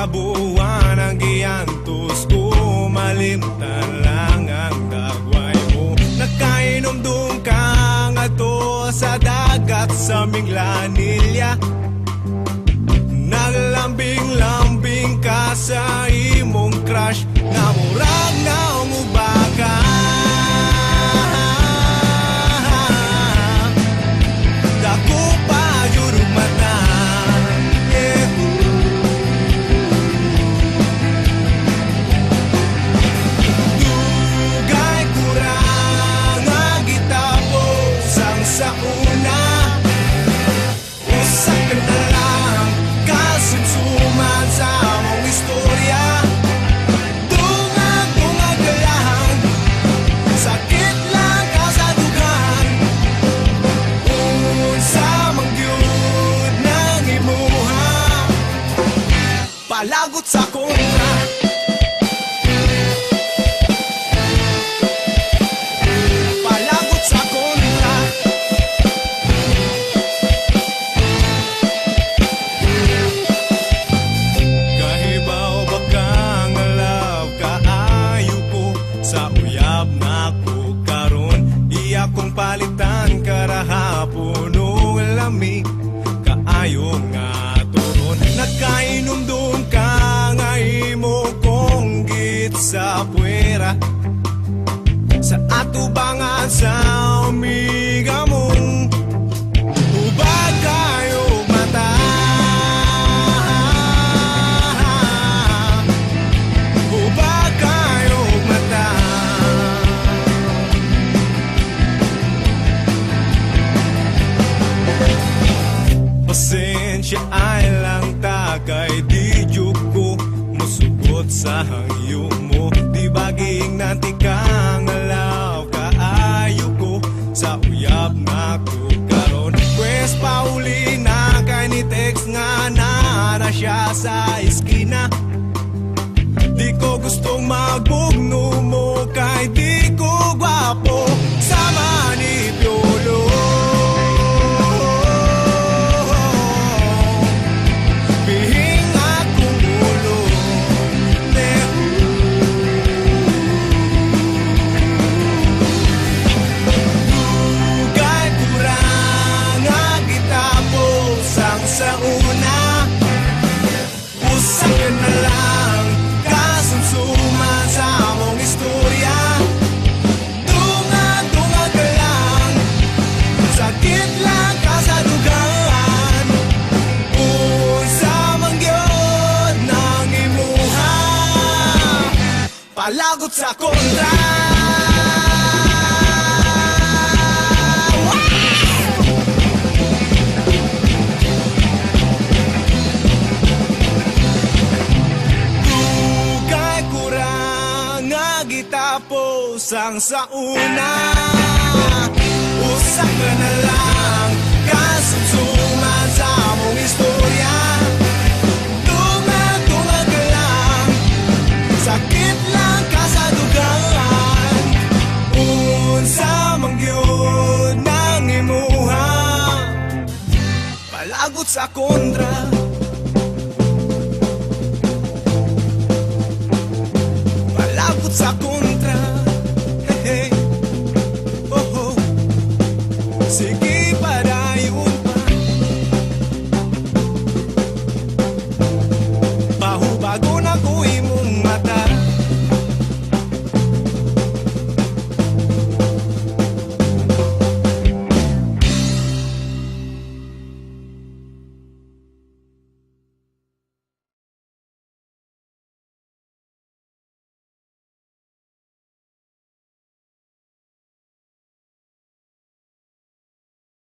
kabuuan ang ko. Malimtan ang dagway mo. Nakainom doon kang ato sa dagat sa Minglanilla Naglambing-lambing ka sa imong crush. Na mura upang palitan karahapon oh, ng lamig kaayo nga turon nagkainom doon ka nga imo kong git sa puwera. Sa atubangan sa umigaw saiu. lucha contra... tapos ang sa una Usak ka na lang kasunsun all'aguzza contra. All'aguzza contra. Hey, eh, eh. hey. Oh, oh. Seguir